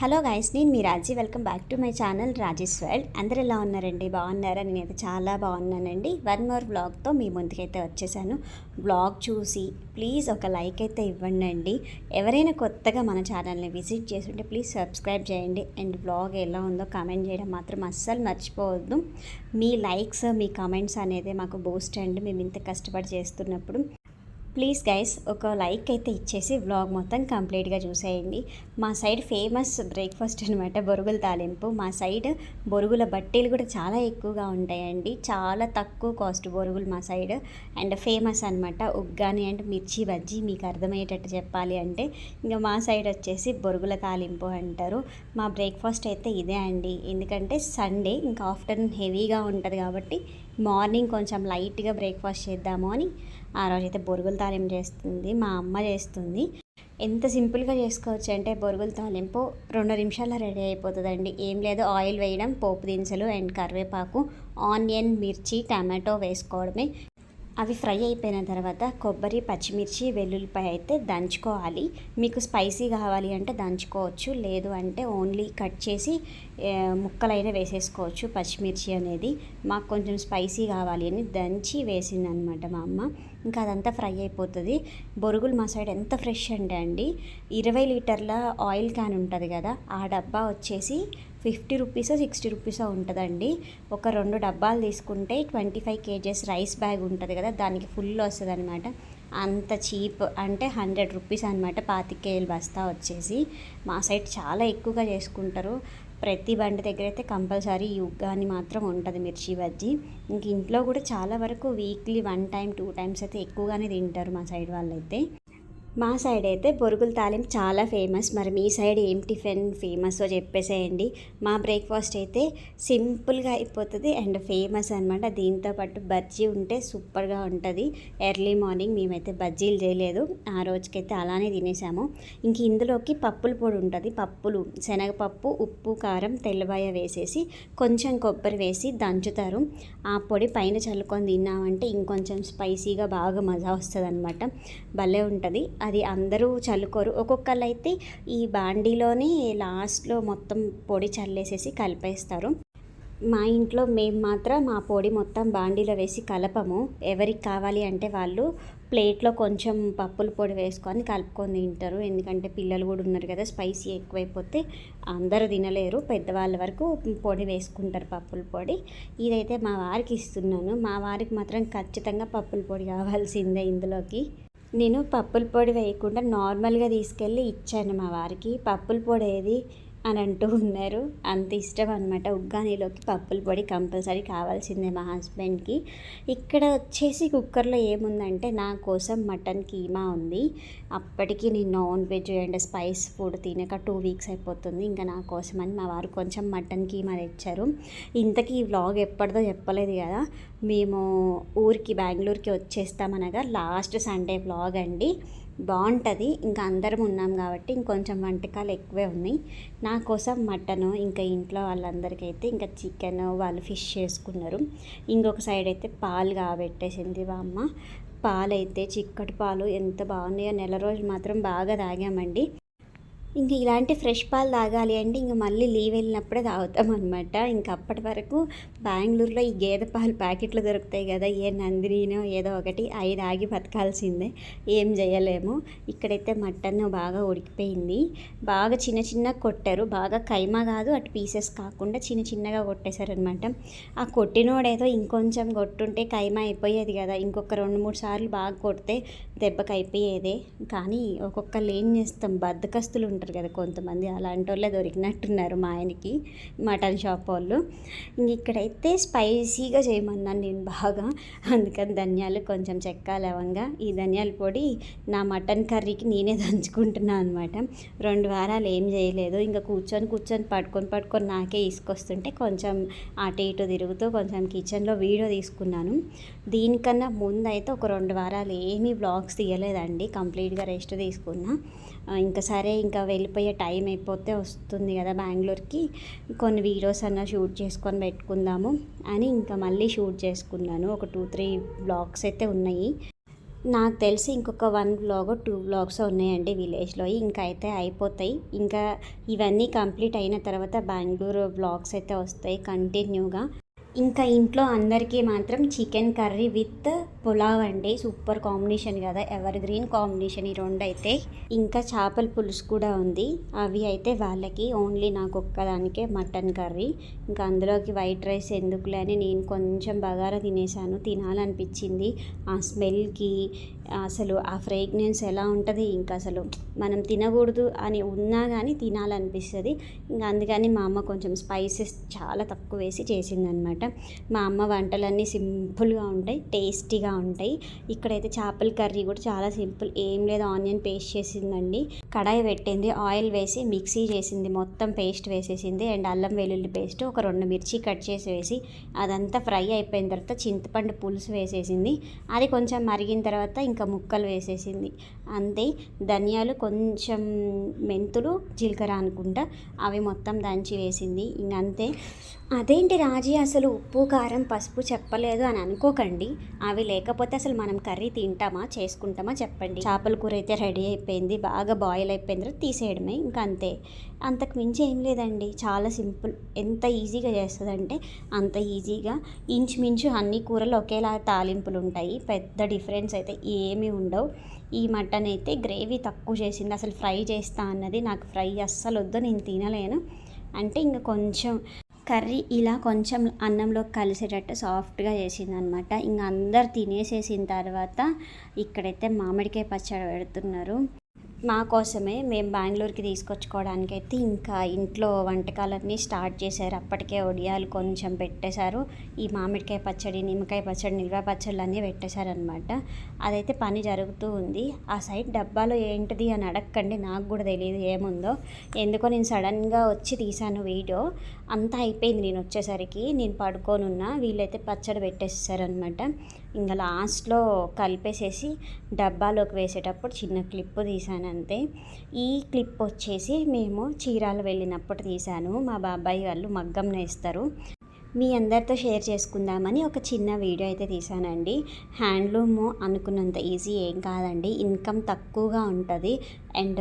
Hello guys నేను మీ Raji. Welcome back to my channel Rajesh world. అందరు ఎలా ఉన్నారండి? బాగున్నారా? నేనైతే చాలా బాగున్నానండి. వన్ మోర్ బ్లాగ్తో మీ ముందుకైతే వచ్చేసాను. బ్లాగ్ చూసి ప్లీజ్ ఒక లైక్ అయితే ఇవ్వండి అండి ఎవరైనా కొత్తగా మన ఛానల్ని విజిట్ చేస్తుంటే ప్లీజ్ సబ్స్క్రైబ్ చేయండి. అండ్ బ్లాగ్ ఎలా ఉందో కామెంట్ చేయడం మాత్రం అస్సలు మర్చిపోవద్దు. మీ లైక్స్ మీ కామెంట్స్ అనేది మాకు బూస్ట్ అండి. మేము ఇంత కష్టపడి చేస్తున్నప్పుడు ప్లీజ్ గైస్ ఒక లైక్ అయితే ఇచ్చేసి వ్లాగ్ మొత్తం కంప్లీట్గా చూసేయండి. మా సైడ్ ఫేమస్ బ్రేక్ఫాస్ట్ అనమాట బొరుగుల తాలింపు. మా సైడ్ బొరుగుల బట్టీలు కూడా చాలా ఎక్కువగా ఉంటాయండి. చాలా తక్కువ కాస్ట్ బొరుగులు మా సైడ్. అండ్ ఫేమస్ అనమాట ఉగ్గాని అండ్ మిర్చి బజ్జీ మీకు అర్థమయ్యేటట్టు చెప్పాలి అంటే. ఇంకా మా సైడ్ వచ్చేసి బొరుగుల తాలింపు అంటారు. మా బ్రేక్ఫాస్ట్ అయితే ఇదే అండి. ఎందుకంటే సండే ఇంకా ఆఫ్టర్నూన్ హెవీగా ఉంటుంది కాబట్టి మార్నింగ్ కొంచెం లైట్గా బ్రేక్ఫాస్ట్ చేద్దాము అని ఆ రోజైతే బొరుగుల తాలింపు చేస్తుంది మా అమ్మ చేస్తుంది. ఎంత సింపుల్గా చేసుకోవచ్చు అంటే బొరుగుల తాలింపు రెండు నిమిషాల్లో రెడీ అయిపోతుందండి. ఏం లేదు ఆయిల్ వేయడం పోపు దినుసులు అండ్ కరివేపాకు ఆనియన్ మిర్చి టమాటో వేసుకోవడమే. అవి ఫ్రై అయిపోయిన తర్వాత కొబ్బరి పచ్చిమిర్చి వెల్లుల్లిపాయ అయితే దంచుకోవాలి. మీకు స్పైసీ కావాలి అంటే దంచుకోవచ్చు లేదు అంటే ఓన్లీ కట్ చేసి ముక్కలైనా వేసేసుకోవచ్చు. పచ్చిమిర్చి అనేది మాకు కొంచెం స్పైసీ కావాలి అని దంచి వేసింది అనమాట మా అమ్మ. ఇంకా అదంతా ఫ్రై అయిపోతుంది. బొరుగులు మా సైడ్ ఎంత ఫ్రెష్ అంటే అండి ఇరవై లీటర్ల ఆయిల్ క్యాన్ ఉంటుంది కదా ఆ డబ్బా వచ్చేసి ఫిఫ్టీ రూపీస్ సిక్స్టీ రూపీసో ఉంటుందండి. ఒక రెండు డబ్బాలు తీసుకుంటే twenty five KGs rice bag ఉంటుంది కదా దానికి ఫుల్ వస్తుంది అనమాట అంత చీప్ అంటే హండ్రెడ్ రూపీస్ అనమాట పాతికేలు బస్తా వచ్చేసి. మా సైడ్ చాలా ఎక్కువగా చేసుకుంటారు. ప్రతి బండి దగ్గర అయితే కంపల్సరీ యుగ్గాని మాత్రం ఉంటుంది మిర్చి బజ్జీ. ఇంక ఇంట్లో కూడా చాలా వరకు weekly one time two times అయితే ఎక్కువగానే తింటారు మా సైడ్ వాళ్ళైతే. మా సైడ్ అయితే బొరుగుల తాలింపు చాలా ఫేమస్. మరి మీ సైడ్ ఏం టిఫిన్ ఫేమస్ చెప్పేసేయండి. మా బ్రేక్ఫాస్ట్ అయితే సింపుల్గా అయిపోతుంది అండ్ ఫేమస్ అనమాట దీంతో పాటు బజ్జీ ఉంటే సూపర్గా ఉంటుంది. ఎర్లీ మార్నింగ్ మేమైతే బజ్జీలు చేయలేదు. ఆ రోజుకైతే అలానే తినేసాము. ఇంక ఇందులోకి పప్పుల పొడి ఉంటుంది. పప్పులు శనగపప్పు ఉప్పు కారం తెల్లబాయ వేసేసి కొంచెం కొబ్బరి వేసి దంచుతారు. ఆ పొడి పైన చల్లుకొని తిన్నామంటే ఇంకొంచెం స్పైసీగా బాగా మజా వస్తుంది అనమాట భలే ఉంటుంది. అది అందరూ చల్లుకోరు. ఒక్కొక్కళ్ళు అయితే ఈ బాండీలోనే లాస్ట్లో మొత్తం పొడి చల్లేసేసి కలిపేస్తారు. మా ఇంట్లో మేము మాత్రం మా పొడి మొత్తం బాండీలో వేసి కలపము. ఎవరికి కావాలి అంటే వాళ్ళు ప్లేట్లో కొంచెం పప్పుల పొడి వేసుకొని కలుపుకొని తింటారు. ఎందుకంటే పిల్లలు కూడా ఉన్నారు కదా స్పైసీ ఎక్కువైపోతే అందరూ తినలేరు. పెద్దవాళ్ళ వరకు పొడి వేసుకుంటారు పప్పుల పొడి. ఇదైతే మా వారికి ఇస్తున్నాను. మా వారికి మాత్రం ఖచ్చితంగా పప్పుల పొడి కావాల్సిందే ఇందులోకి. నేను పప్పుల పొడి వేయకుండా నార్మల్గా తీసుకెళ్ళి ఇచ్చాను మా వారికి. పప్పుల పొడి ఏది అని అంటూ ఉన్నారు. అంత ఇష్టం అనమాట ఉగ్గానీలోకి పప్పుల పొడి కంపల్సరీ కావాల్సిందే మా హస్బెండ్కి. ఇక్కడ వచ్చేసి కుక్కర్లో ఏముందంటే నా కోసం మటన్ కీమా ఉంది. అప్పటికి నేను non veg and spice food తినక టూ వీక్స్ అయిపోతుంది. ఇంకా నా కోసం అని మా వారు కొంచెం మటన్ కీమా తెచ్చారు. ఇంతకీ ఈ వ్లాగ్ ఎప్పటిదో చెప్పలేదు కదా. మేము ఊరికి బెంగళూరుకి వచ్చేస్తామనగా లాస్ట్ సండే వ్లాగ్ అండి. బాగుంటుంది. ఇంకా అందరం ఉన్నాం కాబట్టి ఇంకొంచెం వంటకాలు ఎక్కువే ఉన్నాయి. నా కోసం మటను ఇంకా ఇంట్లో వాళ్ళందరికైతే ఇంకా చికెన్ వాళ్ళు ఫిష్ చేసుకున్నారు. ఇంకొక సైడ్ అయితే పాలు కాబెట్టేసింది మా అమ్మ. పాలైతే చిక్కటి పాలు ఎంత బాగున్నాయో నెల రోజులు మాత్రం బాగా తాగామండి. ఇంక ఇలాంటి ఫ్రెష్ పాలు తాగాలి అంటే ఇంక మళ్ళీ లీవ్ వెళ్ళినప్పుడే తాగుతాం అనమాట ఇంక అప్పటి వరకు బెంగళూరులో ఈ గేదె పాలు ప్యాకెట్లు దొరుకుతాయి కదా ఏ నందినో ఏదో ఒకటి అవి తాగి బతకాల్సిందే. ఏం చేయలేము. ఇక్కడైతే మటన్ బాగా ఉడికిపోయింది. బాగా చిన్న చిన్న కొట్టారు. బాగా కైమా కాదు అటు పీసెస్ కాకుండా చిన్న చిన్నగా కొట్టేశారనమాట ఆ కొట్టినోడేదో ఇంకొంచెం కొట్టుంటే కైమా అయిపోయేది కదా. ఇంకొక రెండు మూడు సార్లు బాగా కొడితే దెబ్బకి అయిపోయేదే కానీ ఒక్కొక్కరు ఏం చేస్తాం? బద్దకస్తులు ఉంటారు ఉంటారు కదా కొంతమంది అలాంటి వాళ్ళే దొరికినట్టున్నారు మా ఆయనకి మటన్ షాప్ వాళ్ళు. ఇక్కడైతే స్పైసీగా చేయమన్నాను నేను బాగా. అందుకని ధనియాలు కొంచెం చెక్క లవంగా ఈ ధనియాల పొడి నా మటన్ కర్రీకి నేనే దంచుకుంటున్నాను అనమాట రెండు వారాలు ఏం చేయలేదు. ఇంకా కూర్చొని కూర్చొని పట్టుకొని పట్టుకొని నాకే తీసుకొస్తుంటే కొంచెం అటు ఇటు తిరుగుతూ కొంచెం కిచెన్లో వీడియో తీసుకున్నాను. దీనికన్నా ముందు అయితే ఒక రెండు వారాలు ఏమీ బ్లాగ్స్ తీయలేదండి. కంప్లీట్గా రెస్ట్ తీసుకున్నా. ఇంకా సరే ఇంకా వెళ్ళిపోయే టైం అయిపోతే వస్తుంది కదా బెంగళూరుకి. కొన్ని వీడియోస్ అన్న షూట్ చేసుకొని పెట్టుకుందాము అని ఇంకా మళ్ళీ షూట్ చేసుకున్నాను. ఒక టూ త్రీ బ్లాగ్స్ అయితే ఉన్నాయి. నాకు తెలిసి ఇంకొక వన్ బ్లాగ్ టూ బ్లాగ్స్ ఉన్నాయండి విలేజ్లో. ఇంకా అయితే అయిపోతాయి. ఇంకా ఇవన్నీ కంప్లీట్ అయిన తర్వాత బెంగళూరు బ్లాగ్స్ అయితే వస్తాయి కంటిన్యూగా. ఇంకా ఇంట్లో అందరికీ మాత్రం చికెన్ కర్రీ విత్ పులావ్ అండి. సూపర్ కాంబినేషన్ కదా. ఎవర్ గ్రీన్ కాంబినేషన్ ఈ రెండు అయితే ఇంకా చేపల పులుసు కూడా ఉంది. అవి అయితే వాళ్ళకి ఓన్లీ నాకు ఒక్కదానికే మటన్ కర్రీ. ఇంకా అందులోకి వైట్ రైస్ ఎందుకులే అని నేను కొంచెం బగారా తినేసాను. తినాలనిపించింది. ఆ స్మెల్కి అసలు ఆ ఫ్రేగ్నెన్స్ ఎలా ఉంటుంది? ఇంకా అసలు మనం తినకూడదు అని ఉన్నా కానీ తినాలనిపిస్తుంది. ఇంకా అందుకని మా అమ్మ కొంచెం స్పైసెస్ చాలా తక్కువ వేసి చేసిందనమాట. మా అమ్మ వంటలన్నీ సింపుల్గా ఉంటాయి టేస్టీగా ఉంటాయి. ఇక్కడైతే చేపల కర్రీ కూడా చాలా సింపుల్. ఏం లేదు ఆనియన్ పేస్ట్ చేసిందండి. కడాయి పెట్టింది ఆయిల్ వేసి మిక్సీ చేసింది మొత్తం పేస్ట్ వేసేసింది అండ్ అల్లం వెల్లుల్లి పేస్ట్ ఒక రెండు మిర్చి కట్ చేసి వేసి అదంతా ఫ్రై అయిపోయిన తర్వాత చింతపండు పులుసు వేసేసింది. అది కొంచెం మరిగిన తర్వాత ఇంకా ముక్కలు వేసేసింది. అంతే. ధనియాలు కొంచెం మెంతులు జీలకర్ర అనుకుంటా అవి మొత్తం దంచి వేసింది. ఇంక అంతే. అదేంటి రాజీ అసలు ఉప్పు కారం పసుపు చెప్పలేదు అని అనుకోకండి. అవి లేకపోతే అసలు మనం కర్రీ తింటామా చేసుకుంటామా చెప్పండి. చేపల కూర అయితే రెడీ అయిపోయింది బాగా బాయిల్ అయిపోయింది తీసేయడమే ఇంకా అంతే. అంతకు మించి ఏం లేదండి. చాలా సింపుల్. ఎంత ఈజీగా చేస్తుందంటే అంత ఈజీగా. ఇంచుమించు అన్ని కూరలు ఒకేలా తాలింపులు ఉంటాయి. పెద్ద డిఫరెన్స్ అయితే ఏమీ ఉండవు. ఈ మటన్ అయితే గ్రేవీ తక్కువ చేసింది. అసలు ఫ్రై చేస్తా అన్నది నాకు ఫ్రై అస్సలు వద్దు నేను తినలేను. అంటే ఇంకా కొంచెం కర్రీ ఇలా కొంచెం అన్నంలో కలిసేటట్టు సాఫ్ట్గా చేసిందనమాట ఇంక అందరు తినేసేసిన తర్వాత ఇక్కడైతే మామిడికాయ పచ్చడి పెడుతున్నారు. మా కోసమే మేము బెంగళూరుకి తీసుకొచ్చుకోవడానికి అయితే ఇంకా ఇంట్లో వంటకాలన్నీ స్టార్ట్ చేశారు. అప్పటికే ఒడియాలు కొంచెం పెట్టేశారు. ఈ మామిడికాయ పచ్చడి నిమ్మకాయ పచ్చడి నిల్వ పచ్చళ్ళు అన్నీ పెట్టేశారనమాట అదైతే పని జరుగుతూ ఉంది. ఆ సైడ్ డబ్బాలో ఏంటిది అని అడగకండి నాకు కూడా తెలియదు ఏముందో. ఎందుకో నేను సడన్గా వచ్చి తీశాను వీడియో. అంతా అయిపోయింది. నేను వచ్చేసరికి నేను పడుకోనున్నా. వీళ్ళైతే పచ్చడి పెట్టేసారనమాట ఇంకా లాస్ట్లో కలిపేసేసి డబ్బాలోకి వేసేటప్పుడు చిన్న క్లిప్ తీశాను అంతే. ఈ క్లిప్ వచ్చేసి మేము చీరాలు వెళ్ళినప్పుడు తీశాను. మా బాబాయ్ వాళ్ళు మగ్గం నేస్తారు. మీ అందరితో షేర్ చేసుకుందామని ఒక చిన్న వీడియో అయితే తీసానండి హ్యాండ్లూమ్ అనుకున్నంత ఈజీ ఏం కాదండి. ఇన్కమ్ తక్కువగా ఉంటుంది. అండ్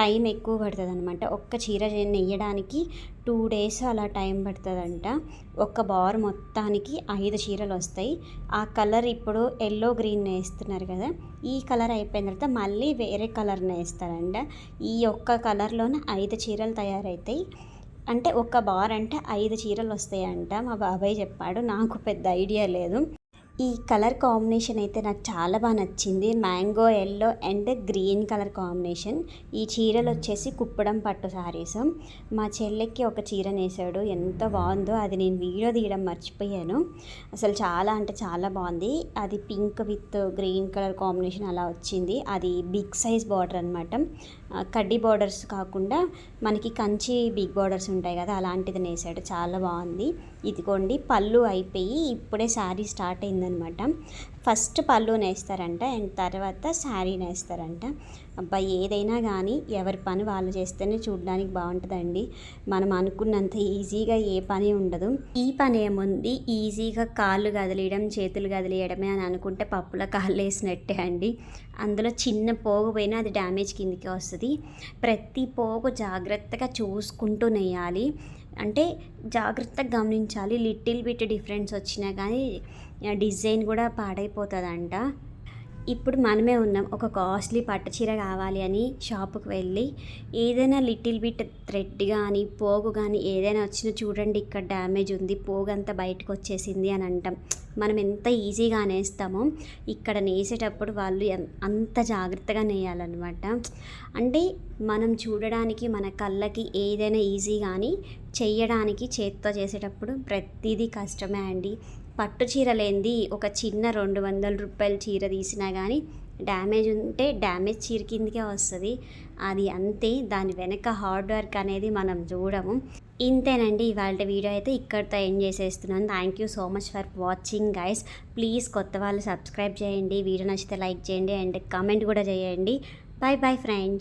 టైం ఎక్కువ పడుతుంది అనమాట ఒక్క చీర నెయ్యడానికి టూ డేస్ అలా టైం పడుతుందంట. ఒక్క బార్ మొత్తానికి ఐదు చీరలు వస్తాయి. ఆ కలర్ ఇప్పుడు ఎల్లో గ్రీన్ వేస్తున్నారు కదా. ఈ కలర్ అయిపోయిన తర్వాత మళ్ళీ వేరే కలర్ వేస్తారంట ఈ ఒక్క కలర్లోనే ఐదు చీరలు తయారవుతాయి అంటే ఒక బార్ అంటే ఐదు చీరలు వస్తాయంట మా బాబాయ్ చెప్పాడు. నాకు పెద్ద ఐడియా లేదు. ఈ కలర్ కాంబినేషన్ అయితే నాకు చాలా బాగా నచ్చింది. Mango yellow and green colour combination. ఈ చీరలు వచ్చేసి కుప్పడం పట్టు శారీస్. మా చెల్లెకి ఒక చీర నేసాడు. ఎంత బాగుందో అది నేను వీడియో తీయడం మర్చిపోయాను. అసలు చాలా అంటే చాలా బాగుంది. అది pink with green colour combination అలా వచ్చింది. అది బిగ్ సైజ్ బార్డర్ అనమాట కడ్డీ బార్డర్స్ కాకుండా మనకి కంచి బిగ్ బార్డర్స్ ఉంటాయి కదా అలాంటిది నేసాడు. చాలా బాగుంది. ఇదిగోండి పళ్ళు అయిపోయి ఇప్పుడే శారీ స్టార్ట్ అయింది అయిందనమాట ఫస్ట్ పళ్ళు నేస్తారంట అండ్ తర్వాత శారీ నేస్తారంట. అబ్బాయి ఏదైనా కానీ ఎవరి పని వాళ్ళు చేస్తేనే చూడడానికి బాగుంటుందండి. మనం అనుకున్నంత ఈజీగా ఏ పని ఉండదు. ఈ పని ఏముంది? ఈజీగా కాళ్ళు కదిలియడం చేతులు కదిలియడమే అని అనుకుంటే పప్పుల కాళ్ళు వేసినట్టే అండి. అందులో చిన్న పోగు పోయినా అది డ్యామేజ్ కిందికి వస్తుంది. ప్రతి పోగు జాగ్రత్తగా చూసుకుంటూ నెయ్యాలి అంటే జాగ్రత్తగా గమనించాలి. లిటిల్ బిట్ డిఫరెన్స్ వచ్చినా కానీ డిజైన్ కూడా పాడైపోతుందంట. ఇప్పుడు మనమే ఉన్నాం. ఒక కాస్ట్లీ పట్టు చీర కావాలి అని షాపుకి వెళ్ళి ఏదైనా లిటిల్ బిట్ థ్రెడ్ కానీ పోగు కానీ ఏదైనా వచ్చినా చూడండి ఇక్కడ డ్యామేజ్ ఉంది. పోగు అంతా బయటకు వచ్చేసింది అని అంటాం. మనం ఎంత ఈజీగా నేస్తామో ఇక్కడ నేసేటప్పుడు వాళ్ళు అంత జాగ్రత్తగా నేయాలన్నమాట. అంటే మనం చూడడానికి మన కళ్ళకి ఏదైనా ఈజీ కానీ చేయడానికి చేత్తో చేసేటప్పుడు ప్రతిదీ కష్టమే అండి. పట్టు చీర లేనిది ఒక చిన్న రెండు వందల రూపాయల చీర తీసినా కానీ డ్యామేజ్ ఉంటే డ్యామేజ్ చీర కిందకే వస్తుంది. అది అంతే. దాని వెనక హార్డ్ వర్క్ అనేది మనం చూడము. ఇంతేనండి ఇవాళ వీడియో అయితే ఇక్కడితో ఎండ్ చేసేస్తున్నాను. Thank you so much for watching guys please కొత్త వాళ్ళు సబ్స్క్రైబ్ చేయండి. వీడియో నచ్చితే లైక్ చేయండి అండ్ కామెంట్ కూడా చేయండి. Bye bye friends